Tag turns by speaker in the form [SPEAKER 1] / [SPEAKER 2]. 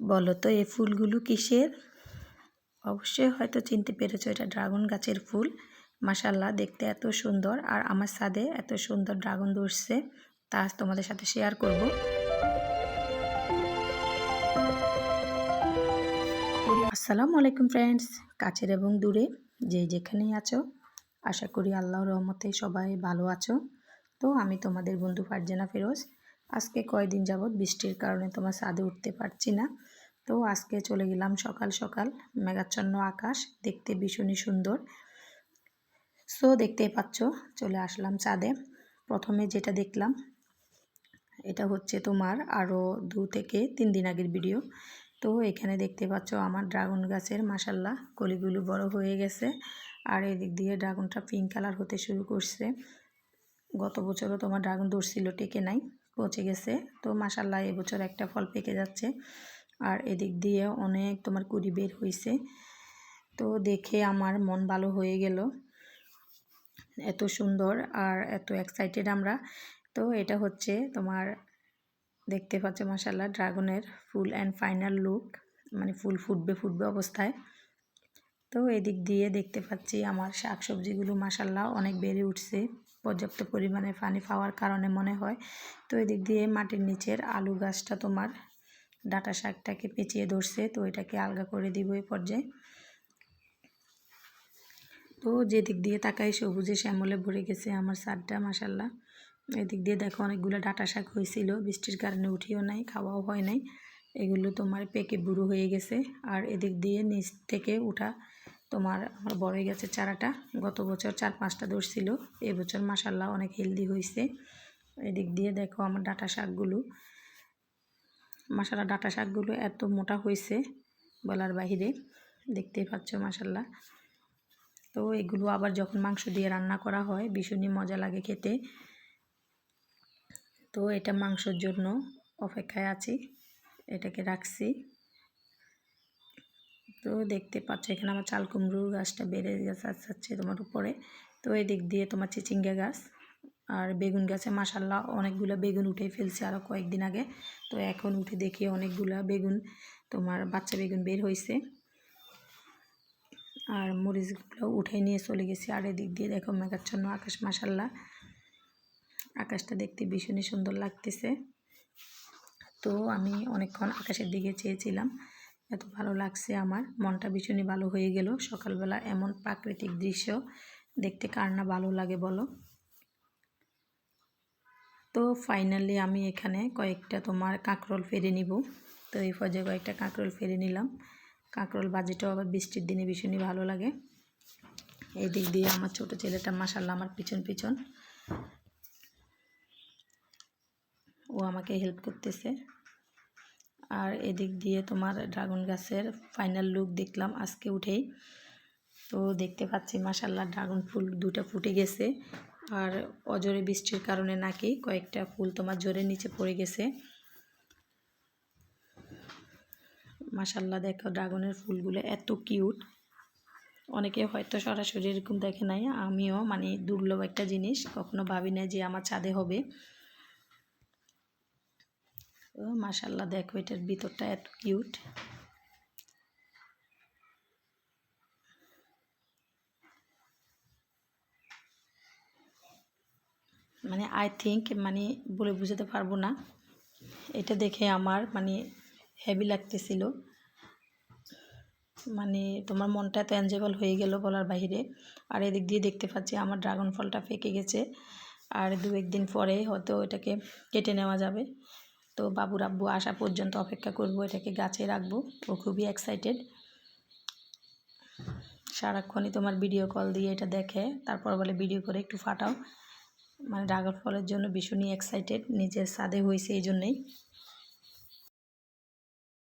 [SPEAKER 1] বলো তো, এই ফুলগুলো কিসের? অবশ্যই হয়তো চিনতে পেরেছ, এটা ড্রাগন গাছের ফুল। মাসাল্লাহ দেখতে এত সুন্দর। আর আমার সাদে এত সুন্দর ড্রাগন ধরছে, তা আজ তোমাদের সাথে শেয়ার করব। আসসালামু আলাইকুম ফ্রেন্ডস কাছের এবং দূরে, যে যেখানেই আছো, আশা করি আল্লাহর রহমতে সবাই ভালো আছো। তো আমি তোমাদের বন্ধু ফারজানা ফেরোজ আজকে কয়দিন যাবৎ বৃষ্টির কারণে তোমার ছাদে উঠতে পারছি না। তো আজকে চলে গেলাম সকাল সকাল মেঘাচ্ছন্ন আকাশ, দেখতে ভীষণই সুন্দর। সো দেখতেই পাচ্ছ, চলে আসলাম চাঁদে প্রথমে যেটা দেখলাম, এটা হচ্ছে তোমার আরও দু থেকে তিন দিন আগের ভিডিও তো এখানে দেখতে পাচ্ছ, আমার ড্রাগন গাছের মাসাল্লাহ কলিগুলো বড় হয়ে গেছে। আর এদিক দিয়ে ড্রাগনটা পিঙ্ক কালার হতে শুরু করছে। গত বছরও তোমার ড্রাগন ধরছিল, টেকে নাই। পচে গেছে। তো মাসাল্লাহ এবছর একটা ফল পেকে যাচ্ছে। আর এদিক দিয়ে অনেক তোমার কুড়ি বের হয়েছে তো দেখে আমার মন ভালো হয়ে গেল। এত সুন্দর আর এত এক্সাইটেড আমরা। তো এটা হচ্ছে তোমার দেখতে পাচ্ছ মাসাল্লাহ ড্রাগনের ফুল অ্যান্ড ফাইনাল লুক মানে ফুল ফুটবে ফুটবে অবস্থায়। তো এদিক দিয়ে দেখতে পাচ্ছি আমার শাক সবজিগুলো মাসাল্লাহ অনেক বেড়ে উঠছে। পর্যাপ্ত পরিমাণে পানি পাওয়ার কারণে মনে হয়। তো এদিক দিয়ে মাটির নিচের আলু গাছটা তোমার ডাটা শাকটাকে পেঁচিয়ে ধরছে, তো এটাকে আলগা করে দিব এই পর্যায়ে। তো যেদিক দিয়ে তাকাই সবুজে শ্যামলে ভরে গেছে আমার সারটা মাসাল্লাহ এদিক দিয়ে দেখো অনেকগুলো ডাটা শাক হয়েছিল, বৃষ্টির কারণে উঠিও নাই, খাওয়াও হয় নাই। এগুলো তোমার পেকে বুড়ো হয়ে গেছে। আর এদিক দিয়ে নিচ থেকে উঠা তোমার আমার বড় গেছে চারাটা। গত বছর চার পাঁচটা ধরছিল এবছর মাসাল্লাহ অনেক হেলদি হয়েছে এদিক দিয়ে দেখো আমার ডাটা শাকগুলো। মাসাল্লাহ ডাটা শাকগুলো এত মোটা হয়েছে বলার বাহিরে। দেখতেই পাচ্ছ মাসাল্লাহ তো এগুলো আবার যখন মাংস দিয়ে রান্না করা হয়, ভীষণই মজা লাগে খেতে। তো এটা মাংসর জন্য অপেক্ষায় আছি। এটাকে রাখছি। তো দেখতে পাচ্ছ, এখানে আমার চাল কুমড়োর গাছটা বেড়ে যাচ্ছে তোমার উপরে। তো এই দিক দিয়ে তোমার চিচিঙ্গা গাছ আর বেগুন গাছে মাসাল্লাহ অনেকগুলো বেগুন উঠে ফেলছে আরও কয়েকদিন আগে। তো এখন উঠে দেখি অনেকগুলা বেগুন, তোমার বাচ্চা বেগুন বের হয়েছে আর মরিচগুলো উঠে নিয়ে চলে গেছি, আর এদিক দিয়ে দেখো মেঘাচ্ছন্ন আকাশ মাসাল্লাহ আকাশটা দেখতে ভীষণই সুন্দর লাগতেছে। তো আমি অনেকক্ষণ আকাশের দিকে চেয়েছিলাম। এত ভালো লাগছে আমার। মনটা ভীষণই ভালো হয়ে গেল। সকালবেলা এমন প্রাকৃতিক দৃশ্য দেখতে কার না ভালো লাগে বলো? তো ফাইনালি আমি এখানে কয়েকটা তোমার কাঁকরোল ফেরে নিব। তো এই পর্যায়ে কয়েকটা কাঁকরোল ফেরে নিলাম। কাঁকরোল বাজিটাও আবার বৃষ্টির দিনে ভীষণই ভালো লাগে। এই দিক দিয়ে আমার ছোট ছেলেটা মাসাল্লাহ আমার পিছন পিছন। ও আমাকে হেল্প করতেছে। আর এদিক দিয়ে তোমার ড্রাগন গাছের ফাইনাল লুক দেখলাম আজকে উঠেই। তো দেখতে পাচ্ছি মাসাল্লাহ ড্রাগন ফুল দুটা ফুটে গেছে। আর অজরে বৃষ্টির কারণে নাকি কয়েকটা ফুল তোমার জোরে নিচে পড়ে গেছে। মাসাল্লাহ দেখো ড্রাগনের ফুলগুলো এত কিউট অনেকে হয়তো সরাসরি এরকম দেখে নাই, আমিও মানে দুর্লভ একটা জিনিস কখনো ভাবি না যে আমার ছাদে হবে। ও মাসাল্লাহ দেখো এটার ভিতরটা এত কিউট। মানে আই থিঙ্ক মানে বলে বুঝাতে পারব না। এটা দেখে আমার মানে হেভি লাগতেছিল। মানে তোমার মনটা এত এনজয়েবল হয়ে গেল বলার বাহিরে। আর এদিক দিয়ে দেখতে পাচ্ছি আমার ড্রাগন ফলটা ফেঁকে গেছে। আর দু একদিন পরে হয়তো এটাকে কেটে নেওয়া যাবে। তো বাবু রাব্বু আসা পর্যন্ত অপেক্ষা করব, এটাকে গাছে রাখব। ও খুবই এক্সাইটেড সারাক্ষণই তোমার ভিডিও কল দিয়ে এটা দেখে, তারপর বলে ভিডিও করে একটু ফাটাও। মানে ড্রাগন ফলের জন্য ভীষণই এক্সাইটেড নিজের সাদে হয়েছে এই জন্যেই।